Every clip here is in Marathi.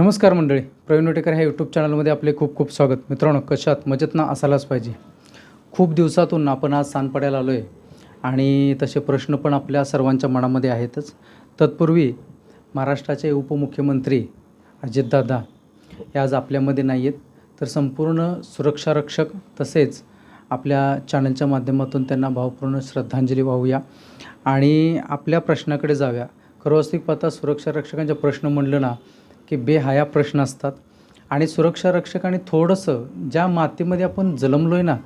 नमस्कार मंडळी. प्रवीण वटेकर ह्या यूट्यूब चॅनलमध्ये आपले खूप खूप स्वागत. मित्रांनो कशात मजेत ना असायलाच पाहिजे. खूप दिवसातून आपण आज सांनपाड्याला आलो आहे आणि तसे प्रश्न पण आपल्या सर्वांच्या मनामध्ये आहेतच. तत्पूर्वी महाराष्ट्राचे उपमुख्यमंत्री अजितदादा हे आज आपल्यामध्ये नाही आहेत तर संपूर्ण सुरक्षा रक्षक तसेच आपल्या चॅनलच्या माध्यमातून त्यांना भावपूर्ण श्रद्धांजली वाहूया. आणि आपल्या प्रश्नाकडे जाऊया. खरं वास्तविक पाहता सुरक्षा रक्षकांचे प्रश्न म्हणलं ना की बेहाया प्रश्न असतात. आणि सुरक्षा आणि थोडंसं ज्या मातीमध्ये आपण जन्मलो आहे ना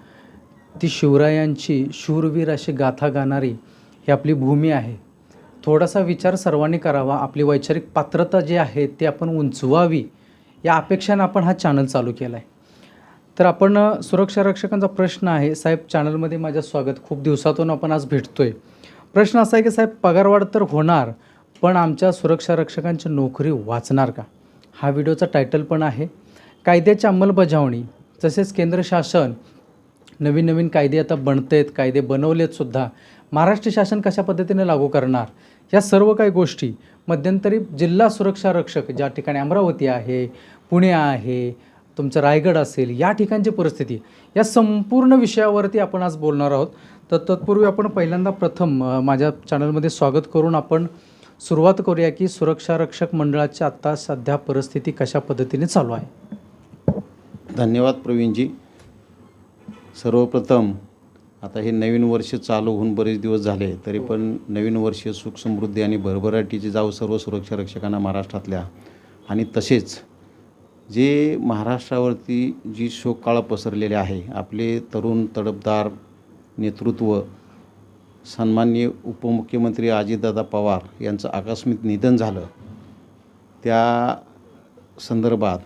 ती शिवरायांची शूरवीर अशी गाथा गाणारी ही आपली भूमी आहे. थोडासा विचार सर्वांनी करावा. आपली वैचारिक पात्रता जी आहे ती आपण उंचवावी. या अपेक्षानं आपण हा चॅनल चालू केला आहे तर आपण सुरक्षा रक्षकांचा प्रश्न आहे. साहेब चॅनलमध्ये माझं स्वागत. खूप दिवसातून आपण आज भेटतो आहे प्रश्न असा आहे की साहेब पगारवाढ तर होणार पण आमच्या सुरक्षा रक्षकांची नोकरी वाचणार का? हा व्हिडिओचा टायटल पण आहे. कायद्याची अंमलबजावणी तसेच केंद्र शासन नवीन नवीन कायदे आता बनत आहेत कायदे बनवलेत सुद्धा. महाराष्ट्र शासन कशा पद्धतीने लागू करणार? या सर्व काही गोष्टी मध्यंतरी जिल्हा सुरक्षा रक्षक ज्या ठिकाणी अमरावती आहे पुणे आहे तुमचं रायगड असेल या ठिकाणची परिस्थिती या संपूर्ण विषयावरती आपण आज बोलणार आहोत. तर तत्पूर्वी आपण पहिल्यांदा प्रथम माझ्या चॅनलमध्ये स्वागत करून आपण सुरुवात करूया की सुरक्षा रक्षक मंडळाची आत्ता सध्या परिस्थिती कशा पद्धतीने चालू आहे? धन्यवाद प्रवीणजी. सर्वप्रथम आता हे नवीन वर्ष चालू होऊन बरेच दिवस झाले तरी पण नवीन वर्ष सुख समृद्धी आणि भरभराटीची जाऊ सर्व सुरक्षा रक्षकांना महाराष्ट्रातल्या आणि तसेच जे महाराष्ट्रावरती जी शोककाळ पसरलेले आहे आपले तरुण तडफदार नेतृत्व सन्माननीय उपमुख्यमंत्री अजितदादा पवार यांचं आकस्मिक निधन झालं. त्या संदर्भात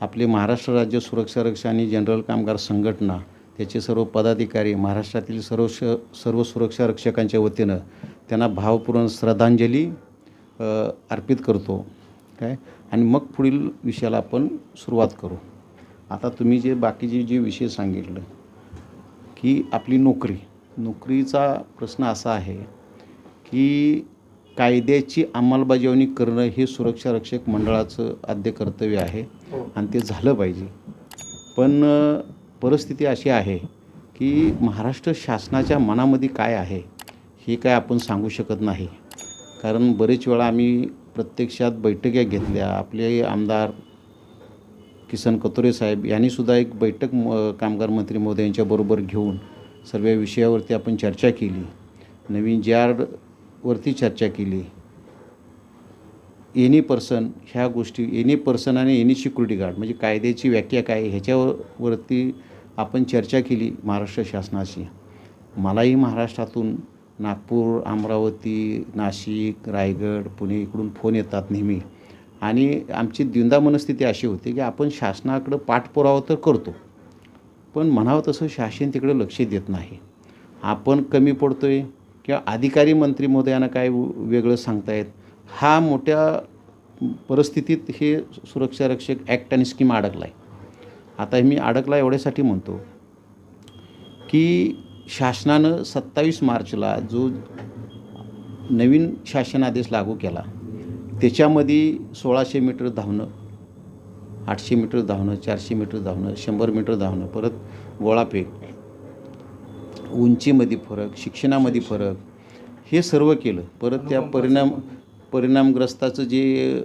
आपले महाराष्ट्र राज्य सुरक्षा रक्षा आणि जनरल कामगार संघटना त्याचे सर्व पदाधिकारी महाराष्ट्रातील सर्व श सर्व सुरक्षा रक्षकांच्या वतीनं त्यांना भावपूर्ण श्रद्धांजली अर्पित करतो. काय? आणि मग पुढील विषयाला आपण सुरुवात करू. आता तुम्ही जे बाकीचे जे विषय सांगितलं की आपली नोकरी नोकरीचा प्रश्न असा आहे की कायद्याची अंमलबजावणी करणं हे सुरक्षा रक्षक मंडळाचं आद्य कर्तव्य आहे आणि ते झालं पाहिजे. पण परिस्थिती अशी आहे की महाराष्ट्र शासनाच्या मनामध्ये काय आहे हे काय आपण सांगू शकत नाही. कारण बरेच वेळा आम्ही प्रत्यक्षात बैठका घेतल्या. आपले आमदार किसन कतोरे साहेब यांनीसुद्धा एक बैठक म कामगार मंत्री महोदय यांच्याबरोबर घेऊन सर्व विषयावरती आपण चर्चा केली. नवीन जे आरवरती चर्चा केली. एनी पर्सन ह्या गोष्टी एनी पर्सन आणि एनी सिक्युरिटी गार्ड म्हणजे कायद्याची व्याख्या काय ह्याच्यावरती आपण चर्चा केली महाराष्ट्र शासनाशी मलाही महाराष्ट्रातून नागपूर अमरावती नाशिक रायगड पुणे इकडून फोन येतात नेहमी. आणि आमची द्विंदा मनस्थिती अशी होती की आपण शासनाकडं पाठपुरावा तर करतो. पण म्हणावं तसं शासन तिकडे लक्ष देत नाही. आपण कमी पडतो आहे किंवा अधिकारी मंत्री महोदयांना काय वेगळं सांगतायत. हा मोठ्या परिस्थितीत हे सुरक्षा रक्षक ॲक्ट आणि स्कीम अडकला आहे आता मी अडकला एवढ्यासाठी म्हणतो की शासनानं सत्तावीस मार्चला जो नवीन शासन आदेश लागू केला त्याच्यामध्ये सोळाशे मीटर धावणं आठशे मीटर धावणं चारशे मीटर धावणं शंभर मीटर धावणं परत गोळाफेक उंचीमध्ये फरक शिक्षणामध्ये फरक हे सर्व केलं. परत त्या परिणाम परिणामग्रस्ताचं जे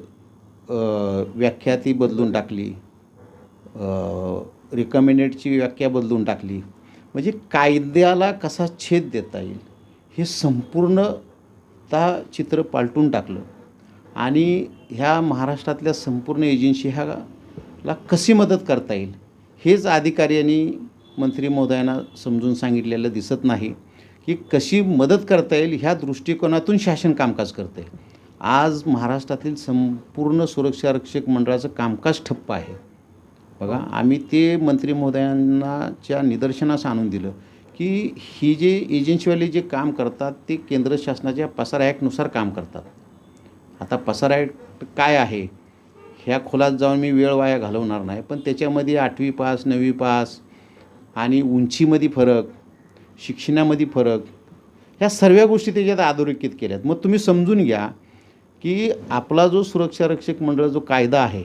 व्याख्या ती बदलून टाकली रिकमेंडेडची व्याख्या बदलून टाकली म्हणजे कायद्याला कसा छेद देता येईल हे संपूर्णता चित्र पालटून टाकलं. आणि ह्या महाराष्ट्रातल्या संपूर्ण एजन्सी ला कशी मदत करता येईल? हेच अधिकारी आणि मंत्री महोदयांना समजून सांगितलेलं दिसत नाही की कशी मदत करता येईल ह्या दृष्टिकोनातून शासन कामकाज करते आज महाराष्ट्रातील संपूर्ण सुरक्षा रक्षक मंडळाचं कामकाज ठप्प आहे. बघा आम्ही ते मंत्री महोदयांनाच्या निदर्शनास आणून दिलं की ही जे एजन्सीवाले जे काम करतात ते केंद्र शासनाच्या पसार ॲक्टनुसार काम करतात. आता पसार ॲक्ट काय आहे? ह्या खोलात जाऊन मी वेळ वाया घालवणार नाही. पण त्याच्यामध्ये आठवी पास नववी पास आणि उंचीमध्ये फरक शिक्षणामध्ये फरक ह्या सर्व गोष्टी त्याच्यात अधोरेखित केल्यात. मग तुम्ही समजून घ्या की आपला जो सुरक्षा रक्षक मंडळ जो कायदा आहे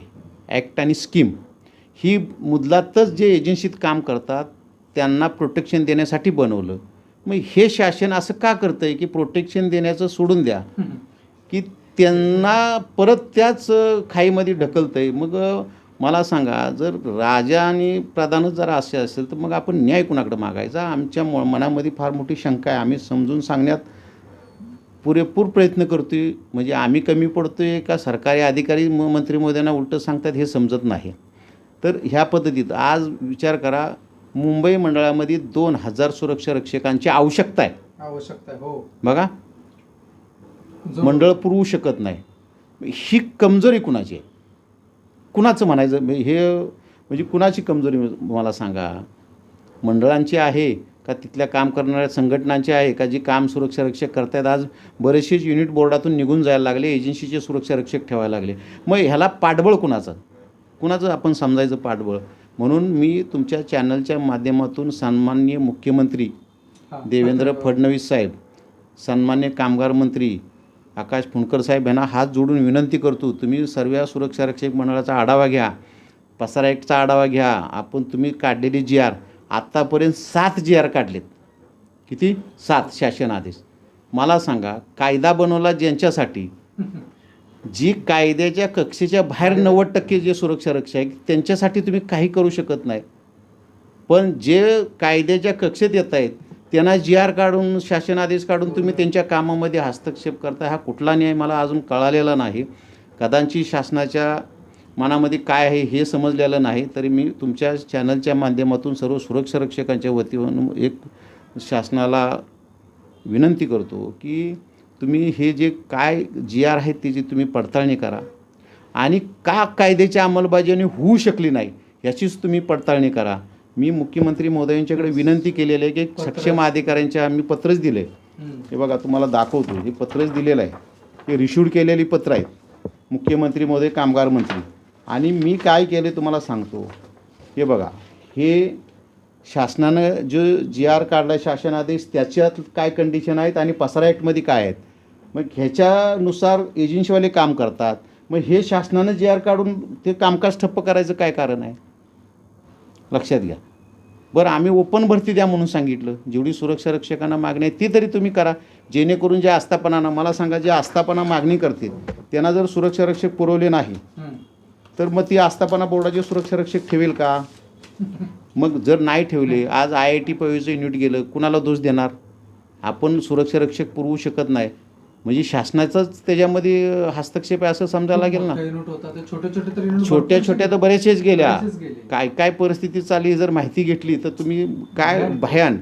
ॲक्ट आणि स्कीम ही मुदलातच जे एजन्सीत काम करतात त्यांना प्रोटेक्शन देण्यासाठी बनवलं. मग हे शासन असं का करतं आहे की प्रोटेक्शन देण्याचं सोडून द्या? की त्यांना परत त्याच खाईमध्ये ढकलतं आहे मग मला सांगा जर राजा आणि प्रधानच जर असे असेल तर मग आपण न्याय कुणाकडे मागायचा? आमच्या म मनामध्ये फार मोठी शंका आहे. आम्ही समजून सांगण्यात पुरेपूर प्रयत्न करतोय. म्हणजे आम्ही कमी पडतोय का सरकारी अधिकारी म मंत्री महोदयांना उलटं सांगतात हे समजत नाही. तर ह्या पद्धतीत आज विचार करा मुंबई मंडळामध्ये दोन हजार सुरक्षा रक्षकांची आवश्यकता आहे. आवश्यकता आहे हो. बघा. मंडळ पुरवू शकत नाही. ही कमजोरी कुणाची आहे? कुणाचं म्हणायचं? हे म्हणजे कुणाची कमजोरी मला सांगा? मंडळांची आहे का तिथल्या काम करणाऱ्या संघटनांची आहे का जी काम सुरक्षा रक्षक करतायत? आज बरेचसेच युनिट बोर्डातून निघून जायला लागले एजन्सीचे सुरक्षा रक्षक ठेवायला लागले. मग ह्याला पाठबळ कुणाचं? कुणाचं आपण समजायचं पाठबळ? म्हणून मी तुमच्या चॅनलच्या माध्यमातून सन्माननीय मुख्यमंत्री. देवेंद्र फडणवीस साहेब सन्मान्य कामगार मंत्री आकाश फुंडकर साहेब यांना हात जोडून विनंती करतो तुम्ही सर्व सुरक्षा रक्षक मंडळाचा आढावा घ्या पसारा ॲक्टचा आढावा घ्या आपण तुम्ही काढलेली जी आर आत्तापर्यंत सात जी आर काढलेत. किती? सात शासन आदेश. मला सांगा कायदा बनवला ज्यांच्यासाठी? जी कायद्याच्या कक्षेच्या बाहेर नव्वद टक्के जे सुरक्षा रक्षक आहेत त्यांच्यासाठी तुम्ही काही करू शकत नाही. पण जे कायद्याच्या कक्षेत येत आहेत त्यांना जी आर काढून शासन आदेश काढून तुम्ही त्यांच्या कामामध्ये हस्तक्षेप करता हा कुठला न्याय मला अजून कळालेला नाही. कदाचित शासनाच्या मनामध्ये काय आहे हे समजलेलं नाही तरी मी तुमच्या चॅनलच्या माध्यमातून सर्व सुरक्षा रक्षकांच्या वतीनं एक शासनाला विनंती करतो की तुम्ही हे जे काय जी आर आहेत त्याची तुम्ही पडताळणी करा. आणि का कायद्याची अंमलबजावणी होऊ शकली नाही याचीच तुम्ही पडताळणी करा. मी मुख्यमंत्री महोदयांच्याकडे विनंती केलेली आहे की सक्षम अधिकाऱ्यांच्या आम्ही पत्रच दिलं. आहे. हे बघा तुम्हाला दाखवतो. हे पत्रच दिलेलं आहे. हे रिशूड केलेली पत्र आहेत. मुख्यमंत्री महोदय कामगार मंत्री. आणि मी काय केले तुम्हाला सांगतो. हे बघा हे शासनानं जो जी आर काढला शासन आदेश त्याच्यात काय कंडिशन आहेत आणि पसारा ॲक्टमध्ये काय आहेत? मग ह्याच्यानुसार एजन्सीवाले काम करतात. मग हे शासनानं जी आर काढून ते कामकाज ठप्प करायचं काय कारण आहे? लक्षात घ्या. बरं आम्ही ओपन भरती द्या म्हणून सांगितलं. जेवढी सुरक्षा रक्षकांना मागणी आहे ती तरी तुम्ही करा. जेणेकरून जे आस्थापनानं मला सांगा जे आस्थापना मागणी करतील त्यांना जर सुरक्षा रक्षक पुरवले नाही. तर मग ती आस्थापना बोर्डाचे सुरक्षा रक्षक ठेवेल का? मग जर नाही ठेवले आज आय आय टी पवीचं युनिट गेलं कुणाला दोष देणार? आपण सुरक्षा रक्षक पुरवू शकत नाही. म्हणजे शासनाचाच त्याच्यामध्ये हस्तक्षेप आहे असं समजायला लागेल ना. छोट्या छोट्या तर बरेचसेच गेल्या. काय काय परिस्थिती चालली जर माहिती घेतली तर तुम्ही काय भयान.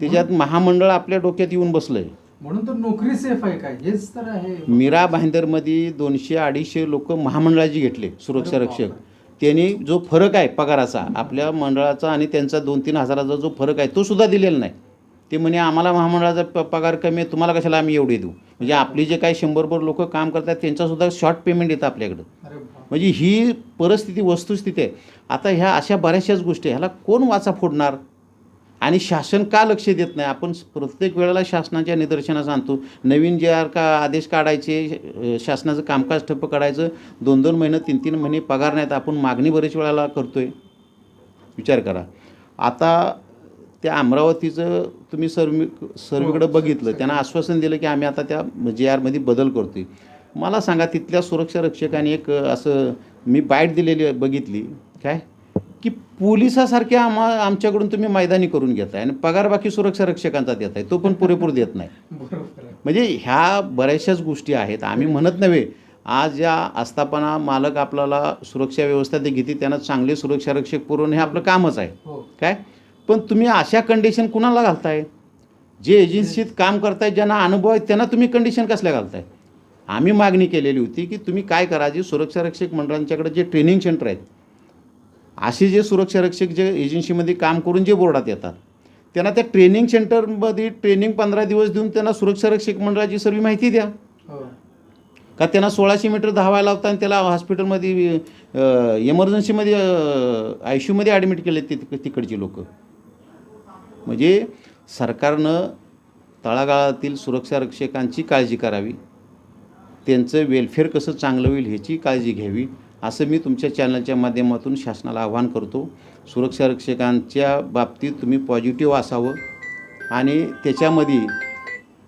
त्याच्यात महामंडळ आपल्या डोक्यात येऊन बसलंय. म्हणून तर नोकरी सेफ आहे काय? हेच तर आहे. मीरा भाईंदरमध्ये दोनशे अडीचशे लोक महामंडळाची घेतले सुरक्षा रक्षक. त्यांनी जो फरक आहे पगाराचा आपल्या मंडळाचा आणि त्यांचा दोन तीन हजाराचा जो फरक आहे तो सुद्धा दिलेला नाही. ते म्हणे आम्हाला महामंडळाचा प पगार कमी आहे तुम्हाला कशाला आम्ही एवढे देऊ? म्हणजे आपली जे काही शंभरभर लोक काम करतात त्यांचासुद्धा शॉर्ट पेमेंट येतं आपल्याकडं. म्हणजे ही परिस्थिती वस्तुस्थिती आहे. आता ह्या अशा बऱ्याचशाच गोष्टी आहे. ह्याला कोण वाचा फोडणार? आणि शासन का लक्ष देत नाही? आपण प्रत्येक वेळेला शासनाच्या निदर्शनास आणतो. नवीन जे आर का आदेश काढायचे शासनाचं कामकाज ठप्प काढायचं दोन दोन महिने तीन तीन महिने पगार नाहीत. आपण मागणी बरेच वेळेला करतोय. विचार करा. आता त्या अमरावतीचं तुम्ही सर्व सर्वीकडे बघितलं त्यांना आश्वासन दिलं की आम्ही आता त्या जे आरमध्ये बदल करतोय. मला सांगा तिथल्या सुरक्षा रक्षकांनी एक असं मी बाईट दिलेली आहे, बघितली. काय? की पोलिसासारख्या आम्हा आमच्याकडून तुम्ही मैदानी करून घेताय आणि पगार बाकी सुरक्षा रक्षकांचा देताय तो पण पुरेपूर देत नाही. आहे म्हणजे ह्या बऱ्याचशाच गोष्टी आहेत. आम्ही म्हणत नव्हे आज या आस्थापना मालक आपल्याला सुरक्षा व्यवस्था ते घेते त्यांना चांगले सुरक्षा रक्षक पुरवणं हे आपलं कामच आहे. हो. काय? पण तुम्ही अशा कंडिशन कुणाला घालताय? जे एजन्सीत काम करताय ज्यांना अनुभव आहे त्यांना तुम्ही कंडिशन कसल्या घालताय? आम्ही मागणी केलेली होती की तुम्ही काय करा जे सुरक्षा रक्षक मंडळांच्याकडे जे ट्रेनिंग सेंटर आहेत असे जे सुरक्षा रक्षक जे एजन्सीमध्ये काम करून जे बोर्डात येतात त्यांना त्या ट्रेनिंग सेंटरमध्ये ट्रेनिंग पंधरा दिवस देऊन त्यांना सुरक्षा रक्षक मंडळाची सर्व माहिती द्या. हो. का त्यांना सोळाशे मीटर धावायला लावता आणि त्याला हॉस्पिटलमध्ये इमर्जन्सीमध्ये आय सी यूमध्ये ॲडमिट केले ते तिकडची लोक? म्हणजे सरकारनं तळागाळातील सुरक्षा रक्षकांची काळजी करावी. त्यांचं वेलफेअर कसं चांगलं होईल ह्याची काळजी घ्यावी असं मी तुमच्या चॅनलच्या माध्यमातून शासनाला आवाहन करतो. सुरक्षा रक्षकांच्या बाबतीत तुम्ही पॉझिटिव्ह असावं आणि त्याच्यामध्ये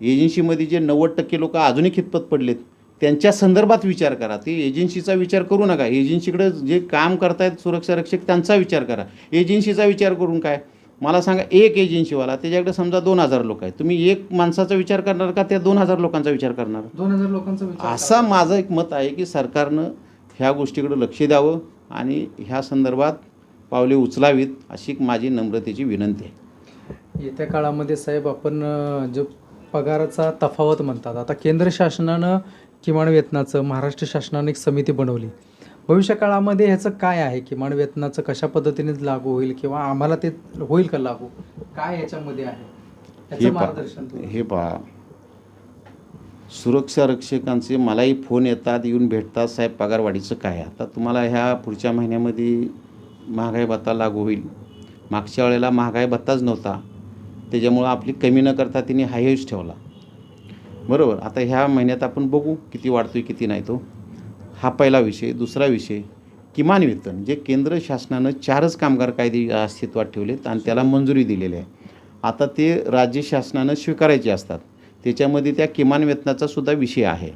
एजन्सीमध्ये जे नव्वद टक्के लोक अजूनही खितपत पडलेत त्यांच्या संदर्भात विचार करा. ते एजन्सीचा विचार करू नका. एजन्सीकडे जे काम करतायत सुरक्षा रक्षक त्यांचा विचार करा. एजन्सीचा विचार करून काय? मला सांगा एक एजन्सीवाला त्याच्याकडे समजा दोन हजार लोक आहेत तुम्ही एक माणसाचा विचार करणार का त्या दोन हजार लोकांचा विचार करणार? दोन हजार लोकांचा विचार असा माझं एक मत आहे की सरकारनं ह्या गोष्टीकडे लक्ष द्यावं आणि ह्या संदर्भात पावले उचलावीत अशी माझी नम्रतेची विनंती आहे. येत्या काळामध्ये साहेब आपण जो पगाराचा तफावत म्हणतात आता केंद्र शासनानं किमान वेतनाचं महाराष्ट्र शासनाने एक समिती बनवली. भविष्य काळामध्ये ह्याचं काय आहे? किमान वेतनाचं कशा पद्धतीने लागू होईल किंवा आम्हाला ते होईल का लागू? काय ह्याच्यामध्ये आहे? हे याचं पहा मार्गदर्शन तुम्ही. हे पहा सुरक्षा रक्षकांचे मलाही फोन येतात येऊन भेटतात. साहेब पगारवाढीचं काय आता तुम्हाला ह्या पुढच्या महिन्यामध्ये महागाई भत्ता लागू होईल. मागच्या वेळेला महागाई भत्ताच नव्हता. त्याच्यामुळं आपली कमी न करता तिने हायच ठेवला. बरोबर. आता ह्या महिन्यात आपण बघू किती वाढतोय किती नाही तो. हा पहिला विषय. दुसरा विषय किमान वेतन जे केंद्र शासनानं चारच कामगार कायदे अस्तित्वात ठेवलेत आणि त्याला मंजुरी दिलेली आहे. आता ते राज्य शासनानं स्वीकारायचे असतात. त्याच्यामध्ये त्या किमान वेतनाचा सुद्धा विषय आहे.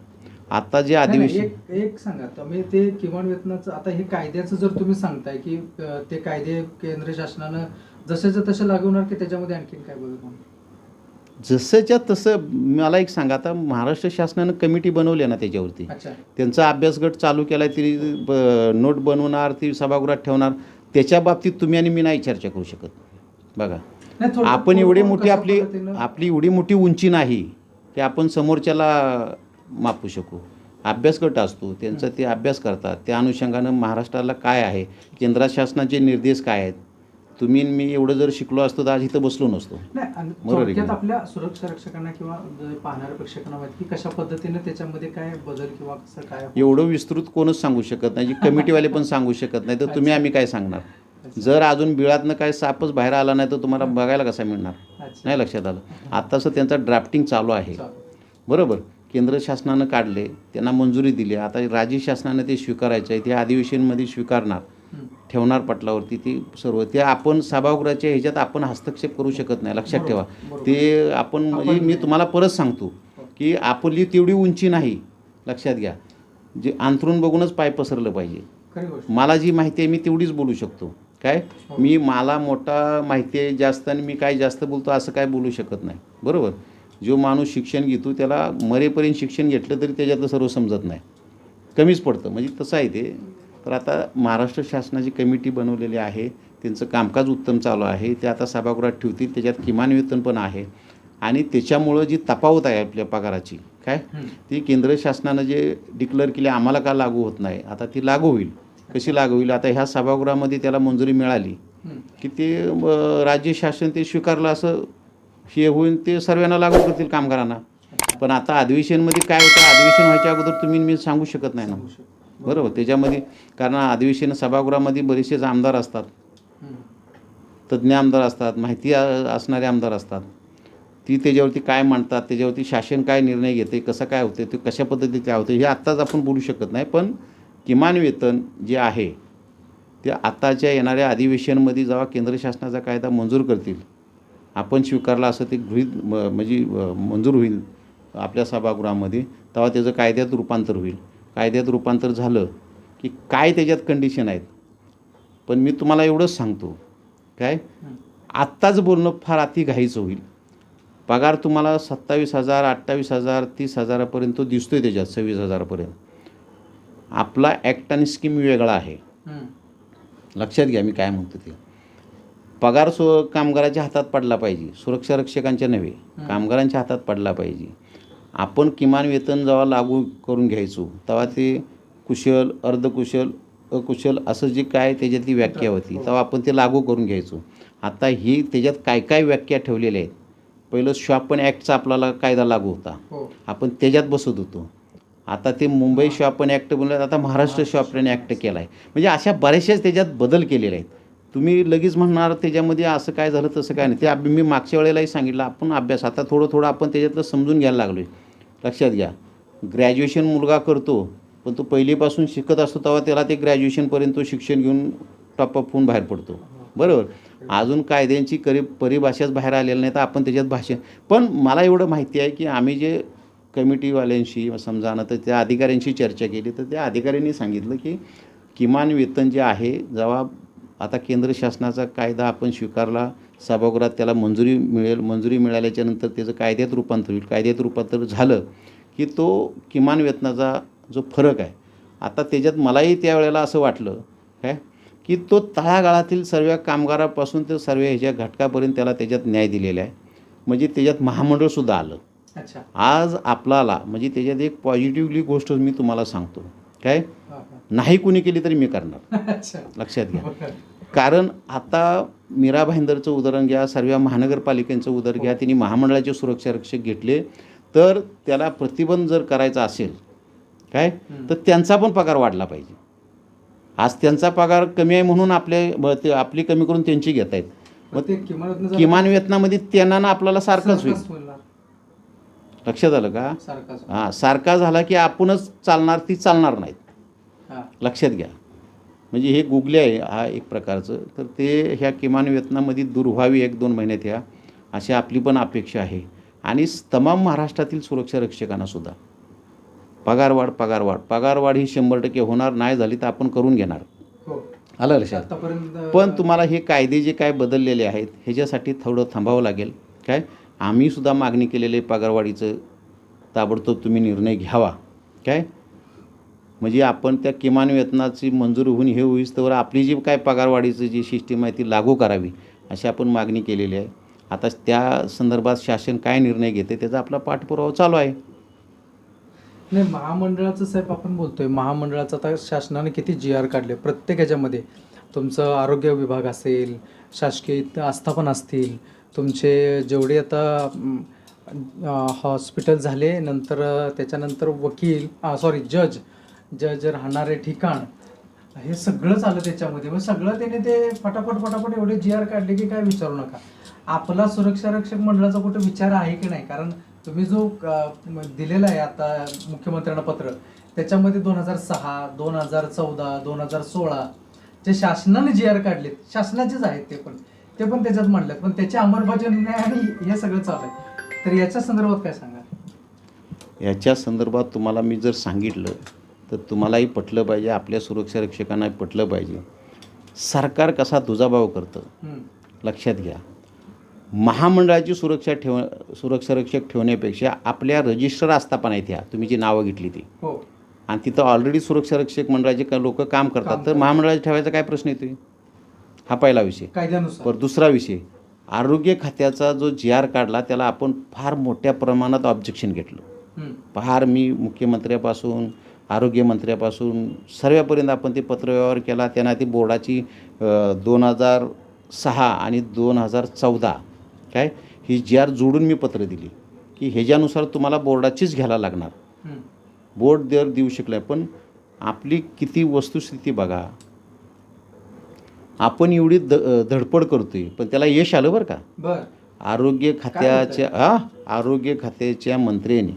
आता जे अधिवेशन एक एक सांगा. तुम्ही ते किमान वेतनाचं आता हे कायद्याचं जर तुम्ही सांगताय की ते कायदे केंद्र शासनानं जसेच्या तसे लागू होणार की त्याच्यामध्ये आणखीन काय बदल? जसंच्या तसं मला एक सांगा आता महाराष्ट्र शासनानं कमिटी बनवली ना त्याच्यावरती. त्यांचा अभ्यासगट चालू केला ती ब नोट बनवणार ती सभागृहात ठेवणार. त्याच्या बाबतीत तुम्ही आणि मी नाही चर्चा करू शकत. बघा. आपण एवढी मोठी आपली आपली एवढी मोठी उंची नाही की आपण समोरच्याला मापू शकू. अभ्यासगट असतो त्यांचं ते अभ्यास करतात. त्या अनुषंगानं महाराष्ट्राला काय आहे? केंद्र शासनाचे निर्देश काय आहेत? तुम्ही मी एवढं जर शिकलो असतो तर आज इथं बसलो नसतो. बरोबर आपल्या सुरक्षा रक्षकांना किंवा पाहणाऱ्या प्रेक्षकांना माहिती की कशा पद्धतीने त्याच्यामध्ये काय बदल किंवा कसं काय एवढं विस्तृत कोणच सांगू शकत नाही जी कमिटीवाले पण सांगू शकत नाही तर तुम्ही आम्ही काय सांगणार? जर अजून बिळातनं काय सापच बाहेर आला नाही तर तुम्हाला बघायला कसा मिळणार? नाही लक्षात आलं? आत्ताचं त्यांचा ड्राफ्टिंग चालू आहे. बरोबर? केंद्र शासनानं काढले त्यांना मंजुरी दिली. आता राज्य शासनानं ते स्वीकारायचं आहे ते अधिवेशनमध्ये स्वीकारणार. ठेवणार पटलावरती ते सर्व. ते आपण सभागृहाच्या ह्याच्यात आपण हस्तक्षेप करू शकत नाही. लक्षात ठेवा. ते आपण म्हणजे मी तुम्हाला परत सांगतो की आपली तेवढी उंची नाही. लक्षात घ्या. जे अंथरून बघूनच पाय पसरलं पाहिजे. मला जी माहिती आहे मी तेवढीच बोलू शकतो. काय? हो. मी मला मोठा माहिती आहे जास्त आणि मी काय जास्त बोलतो असं काय बोलू शकत नाही. बरोबर? जो माणूस शिक्षण घेतो त्याला मरेपर्यंत शिक्षण घेतलं तरी त्याच्यातलं सर्व समजत नाही. कमीच पडतं. म्हणजे तसं आहे ते. तर आता महाराष्ट्र शासनाची कमिटी बनवलेली आहे. त्यांचं कामकाज उत्तम चालू आहे. ते आता सभागृहात ठेवतील. त्याच्यात किमान वेतन पण आहे. आणि त्याच्यामुळं जी तफावत आहे आपल्या पगाराची काय. ती केंद्र शासनानं जे डिक्लेअर केली आम्हाला का लागू होत नाही? आता ती लागू होईल. कशी लागू होईल? आता ह्या सभागृहामध्ये त्याला मंजुरी मिळाली. की ते राज्य शासन ते स्वीकारलं असं हे होईल ते सर्वांना लागू करतील कामगारांना. पण आता अधिवेशनमध्ये काय होतं? अधिवेशन व्हायच्या अगोदर तुम्ही मी सांगू शकत नाही ना. बरोबर. त्याच्यामध्ये कारण अधिवेशन सभागृहामध्ये बरेचसेच आमदार असतात. तज्ज्ञ आमदार असतात माहिती असणारे आमदार असतात. ती त्याच्यावरती काय मांडतात त्याच्यावरती शासन काय निर्णय घेते कसं काय होते ते कशा पद्धतीने काय होते हे आत्ताच आपण बोलू शकत नाही. पण किमान वेतन जे आहे ते आत्ताच्या येणाऱ्या अधिवेशनमध्ये जेव्हा केंद्र शासनाचा कायदा मंजूर करतील आपण स्वीकारला असं ते गृहीत म- म्हणजे मंजूर होईल आपल्या सभागृहामध्ये तेव्हा त्याचं कायद्यात रूपांतर होईल. कायद्यात रूपांतर झालं की काय त्याच्यात कंडिशन आहेत? पण मी तुम्हाला एवढंच सांगतो. काय. आत्ताच बोलणं फार अति घाईचं होईल. पगार तुम्हाला सत्तावीस हजार अठ्ठावीस हजार तीस हजारापर्यंत तो दिसतोय त्याच्यात सव्वीस हजारापर्यंत. आपला ॲक्ट आणि स्कीम वेगळा आहे. लक्षात घ्या मी काय म्हणतो ते. पगार सु कामगाराच्या हातात पडला पाहिजे. सुरक्षा रक्षकांच्या नव्हे. कामगारांच्या हातात पडला पाहिजे. आपण किमान वेतन जेव्हा लागू करून घ्यायचो तेव्हा ते कुशल अर्धकुशल अकुशल असं जे काय त्याच्यातली व्याख्या होती तेव्हा आपण ते लागू करून घ्यायचो. आता ही त्याच्यात काय काय व्याख्या ठेवलेल्या आहेत? पहिलं शॉपन ॲक्टचा आपल्याला कायदा लागू होता. हो. आपण त्याच्यात बसत होतो. आता ते मुंबई शॉपन ॲक्ट बनवल्यात आता महाराष्ट्र शॉपन ॲक्ट केला आहे म्हणजे अशा बऱ्याचशाच त्याच्यात बदल केलेले आहेत. तुम्ही लगेच म्हणणार त्याच्यामध्ये असं काय झालं तसं काय नाही. ते मी मागच्या वेळेलाही सांगितलं आपण अभ्यास आता थोडं थोडं आपण त्याच्यातलं समजून घ्यायला लागलो आहे लक्षात घ्या. ग्रॅज्युएशन मुलगा करतो पण तो पहिलीपासून शिकत असतो तेव्हा त्याला ते ग्रॅज्युएशनपर्यंत तो शिक्षण घेऊन टॉपअप होऊन बाहेर पडतो. बरोबर? अजून कायद्यांची करी परिभाषाच बाहेर आलेलं नाही तर आपण त्याच्यात भाषण. पण मला एवढं माहिती आहे की आम्ही जे कमिटीवाल्यांशी समजा ना तर त्या अधिकाऱ्यांशी चर्चा केली तर त्या अधिकाऱ्यांनी सांगितलं की किमान वेतन जे आहे जेव्हा आता केंद्र शासनाचा कायदा आपण स्वीकारला सभागृहात त्याला मंजुरी मिळेल मंजुरी मिळाल्याच्या नंतर त्याचं कायद्यात रूपांतर होईल. कायद्यात रूपांतर झालं की तो किमान वेतनाचा जो फरक आहे. आता त्याच्यात मलाही त्यावेळेला असं वाटलं काय की तो तळागाळातील सर्व कामगारापासून ते सर्व ह्याच्या घटकापर्यंत त्याला त्याच्यात न्याय दिलेला आहे. म्हणजे त्याच्यात महामंडळसुद्धा आलं. अच्छा. आज आपल्याला म्हणजे त्याच्यात एक पॉझिटिव्हली गोष्ट मी तुम्हाला सांगतो. काय. नाही कुणी केली तरी मी करणार. लक्षात घ्या. कारण आता मीरा भाईंदरचं उदाहरण घ्या सर्व महानगरपालिकेचं उदाहरण घ्या त्यांनी महामंडळाचे सुरक्षा रक्षक घेतले तर त्याला प्रतिबंध जर करायचा असेल काय? तर त्यांचा पण पगार वाढला पाहिजे. आज त्यांचा पगार कमी आहे म्हणून आपले आपली कमी करून त्यांची घेत आहेत मग ते किमान वेतनामध्ये त्यांना ना आपल्याला सारखंच होईल. लक्षात आलं का? हां सारखा झाला की आपणच चालणार ती चालणार नाहीत. हा. लक्षात घ्या. म्हणजे हे गुगले आहे हा एक प्रकारचं. तर ते ह्या किमान वेतनामध्ये दूर व्हावी एक दोन महिन्यात ह्या अशी आपली पण अपेक्षा आहे. आणि तमाम महाराष्ट्रातील सुरक्षा रक्षकांना सुद्धा. पगारवाढ पगारवाढ पगारवाढ ही शंभर टक्के होणार नाही झाली तर आपण करून घेणार. हो. आलं लक्षात? पण तुम्हाला हे कायदे जे काय बदललेले आहेत ह्याच्यासाठी थोडं थांबावं लागेल. काय? आम्ही सुद्धा मागणी केलेले पगारवाढीचं. ताबडतोब तुम्ही निर्णय घ्यावा. काय? म्हणजे आपण त्या किमान वेतनाची मंजूर होऊन हे होईस्तवर आपली जी काय पगारवाढीची जी सिस्टीम आहे ती लागू करावी अशी आपण मागणी केलेली आहे. आता त्या संदर्भात शासन काय निर्णय घेते त्याचा आपला पाठपुरावा चालू आहे. नाही महामंडळाचं साहेब आपण बोलतोय. महामंडळाचं आता शासनाने किती जी आर काढले? प्रत्येक ह्याच्यामध्ये तुमचं आरोग्य विभाग असेल शासकीय आस्थापन असतील तुमचे जेवढे आता हॉस्पिटल झाले नंतर त्याच्यानंतर वकील सॉरी जज जज राहणारे ठिकाण. हे सगळंच आलं त्याच्यामध्ये. मग सगळं त्याने ते फटाफट फटाफट एवढे जी आर काढले की काय विचारू नका. आपला सुरक्षा रक्षक मंडळाचा कुठे विचार आहे की नाही? कारण तुम्ही जो दिलेला आहे आता मुख्यमंत्र्यांना पत्र त्याच्यामध्ये दोन हजार सहा दोन हजार चौदा दोन हजार सोळा जे शासनाने जी आर काढलेत शासनाचेच आहेत ते पण. ते पण त्याच्यात मांडलेत. पण त्याची अंमलबजावणी आणि हे सगळं चालू आहे. तर याच्या संदर्भात काय सांगा याच्या संदर्भात तुम्हाला मी जर सांगितलं तर तुम्हालाही पटलं पाहिजे आपल्या सुरक्षा रक्षकांनाही पटलं पाहिजे. सरकार कसा दुजाभाव करतं. लक्षात घ्या. महामंडळाची सुरक्षा ठेव सुरक्षा रक्षक ठेवण्यापेक्षा आपल्या रजिस्टर आस्थापना ह्या. तुम्ही जी नावं घेतली ती. हो. आणि तिथं ऑलरेडी सुरक्षा रक्षक मंडळाचे लोक काम करतात. तर. महामंडळाचे ठेवायचा काय प्रश्न येतोय? हा पहिला विषय. बरं दुसरा विषय. आरोग्य खात्याचा जो जी आर काढला त्याला आपण फार मोठ्या प्रमाणात ऑब्जेक्शन घेतलं. फार मी मुख्यमंत्र्यापासून आरोग्यमंत्र्यापासून सर्वपर्यंत आपण ते पत्रव्यवहार केला. त्यांना ती बोर्डाची दोन हजार सहा आणि दोन हजार चौदा काय ही जी आर जोडून मी पत्र दिली की ह्याच्यानुसार तुम्हाला बोर्डाचीच घ्यायला लागणार. बोर्ड दर देऊ शकला पण आपली किती वस्तुस्थिती बघा. आपण एवढी द धडपड करतोय पण त्याला यश आलं बरं का? बर. आरोग्य खात्याच्या हा आरोग्य खात्याच्या मंत्र्यांनी.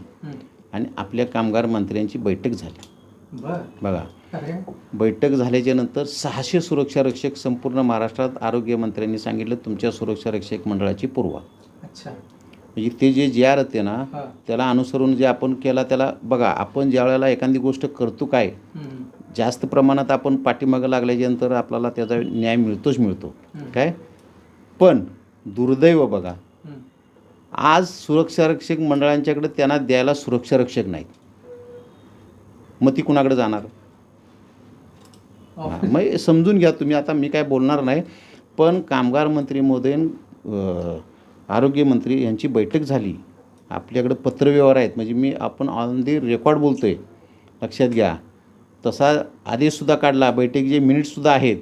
आणि आपल्या कामगार मंत्र्यांची बैठक झाली. बघा. बैठक झाल्याच्यानंतर सहाशे सुरक्षा रक्षक संपूर्ण महाराष्ट्रात आरोग्य मंत्र्यांनी सांगितलं तुमच्या सुरक्षा रक्षक मंडळाची पुरवा. अच्छा. म्हणजे ते जे जे आर होते ना त्याला अनुसरून जे आपण केला त्याला बघा आपण ज्या वेळेला एखादी गोष्ट करतो काय. जास्त प्रमाणात आपण पाठीमागं लागल्याच्यानंतर आपल्याला त्याचा न्याय मिळतोच मिळतो. काय? पण दुर्दैव बघा. आज सुरक्षा रक्षक मंडळांच्याकडे त्यांना द्यायला सुरक्षा रक्षक नाहीत. मग ती कुणाकडे जाणार? मग हे समजून घ्या तुम्ही आता मी काय बोलणार नाही पण कामगार मंत्री महोदय आरोग्यमंत्री यांची बैठक झाली. आपल्याकडे पत्रव्यवहार आहेत. म्हणजे मी आपण ऑन दी रेकॉर्ड बोलतो आहे लक्षात घ्या. तसा आदेशसुद्धा काढला. बैठकीचे मिनिट्ससुद्धा आहेत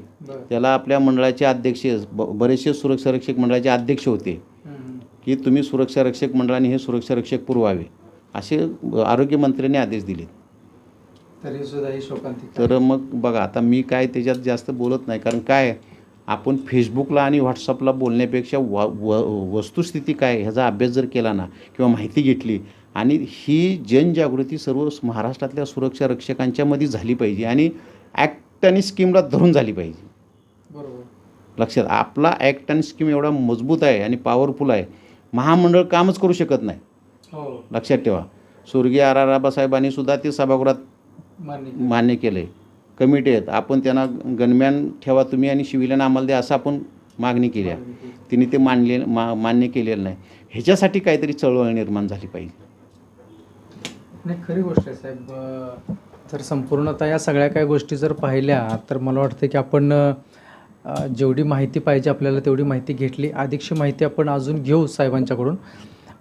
त्याला आपल्या मंडळाचे अध्यक्ष ब बरेचसे सुरक्षा रक्षक मंडळाचे अध्यक्ष होते. की तुम्ही सुरक्षा रक्षक मंडळाने हे सुरक्षा रक्षक पुरवावे असे आरोग्यमंत्र्यांनी आदेश दिले तरी सुद्धा ही शोकांतिका तर मग बघा आता मी काय त्याच्यात जास्त बोलत नाही कारण काय आपण फेसबुकला आणि व्हॉट्सअपला बोलण्यापेक्षा व व वस्तुस्थिती काय ह्याचा अभ्यास जर केला ना किंवा माहिती घेतली आणि ही जनजागृती सर्व महाराष्ट्रातल्या सुरक्षा रक्षकांच्यामध्ये झाली पाहिजे आणि ॲक्ट आणि स्कीमला धरून झाली पाहिजे. बरोबर. लक्षात आपला ॲक्ट आणि स्कीम एवढा मजबूत आहे आणि पॉवरफुल आहे महामंडळ कामच करू शकत नाही. हो. लक्षात ठेवा. स्वर्गीय आर आर आबासाहेबांनी सुद्धा ते सभागृहात मान्य केलं. आहे कमिटी आहेत. आपण त्यांना गणम्यान ठेवा तुम्ही आणि शिविलन आम्हाला द्या असं आपण मागणी केली आहे. तिने ते मानले मा मान्य केलेलं नाही. ह्याच्यासाठी काहीतरी चळवळ निर्माण झाली पाहिजे. नाही खरी गोष्ट आहे साहेब. जर संपूर्णतः या सगळ्या काही गोष्टी जर पाहिल्या तर मला वाटतं की आपण जेवढी माहिती पाहिजे आपल्याला तेवढी माहिती घेतली. अधिकशी माहिती आपण अजून घेऊ साहेबांच्याकडून.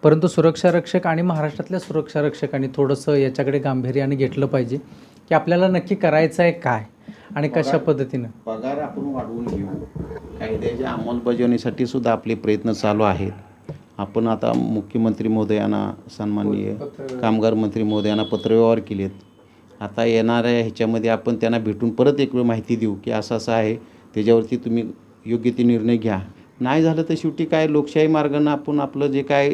परंतु सुरक्षा रक्षक आणि महाराष्ट्रातल्या सुरक्षा रक्षकांनी थोडंसं याच्याकडे गांभीर्याने घेतलं पाहिजे की आपल्याला नक्की करायचं आहे काय आणि कशा पद्धतीनं? पगार आपण वाढवून घेऊ. कायद्याच्या अंमलबजावणीसाठी सुद्धा आपले प्रयत्न चालू आहेत. आपण आता मुख्यमंत्री महोदयांना सन्माननीय कामगार मंत्री महोदयांना पत्रव्यवहार केलेत. आता येणाऱ्या ह्याच्यामध्ये आपण त्यांना भेटून परत एक वेळ माहिती देऊ की असं असं आहे. त्याच्यावरती तुम्ही योग्य ते निर्णय घ्या. नाही झालं तर शेवटी काय लोकशाही मार्गानं आपण आपलं जे काय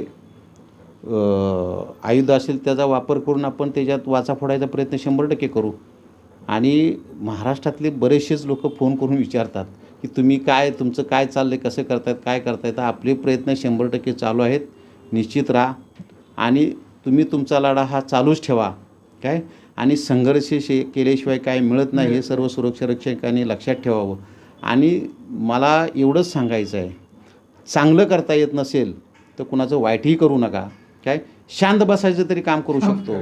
आयुध असेल त्याचा वापर करून आपण त्याच्यात वाचा फोडायचा प्रयत्न शंभर टक्के करू. आणि महाराष्ट्रातले बरेचसेच लोक फोन करून विचारतात की तुम्ही काय तुमचं काय चाललं आहे कसं करतायत काय करतायत तर आपले प्रयत्न शंभर टक्के चालू आहेत. निश्चित राहा. आणि तुम्ही तुमचा लढा हा चालूच ठेवा. काय? आणि संघर्ष शे केल्याशिवाय काय मिळत नाही हे सर्व सुरक्षा रक्षकांनी लक्षात ठेवावं. आणि मला एवढंच सांगायचं आहे चांगलं करता येत नसेल तर कुणाचं वाईटही करू नका. काय? शांत बसायचं तरी काम करू शकतो.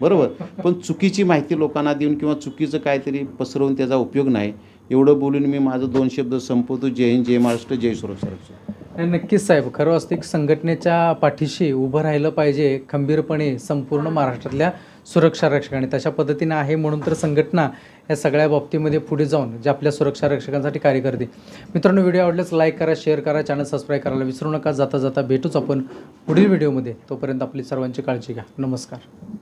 बरोबर? पण चुकीची माहिती लोकांना देऊन किंवा चुकीचं काहीतरी पसरवून त्याचा उपयोग नाही. एवढं बोलून मी माझं दोन शब्द संपवतो. जय हिंद जय महाराष्ट्र जय सुरक्षा नक्कीच साहेब. खरं असतं की संघटनेच्या पाठीशी उभं राहिलं पाहिजे खंबीरपणे संपूर्ण महाराष्ट्रातल्या सुरक्षा रक्षकांनी. तशा पद्धतीने आहे म्हणून तर संघटना या सगळ्या बाबतीमध्ये पुढे जाऊन जे आपल्या सुरक्षा रक्षकांसाठी कार्य करते. मित्रांनो व्हिडिओ आवडल्यास लाईक करा शेअर करा चॅनल सबस्क्राईब करायला विसरू नका. जाता जाता भेटूच आपण पुढील व्हिडिओमध्ये. तोपर्यंत आपली सर्वांची काळजी घ्या. नमस्कार.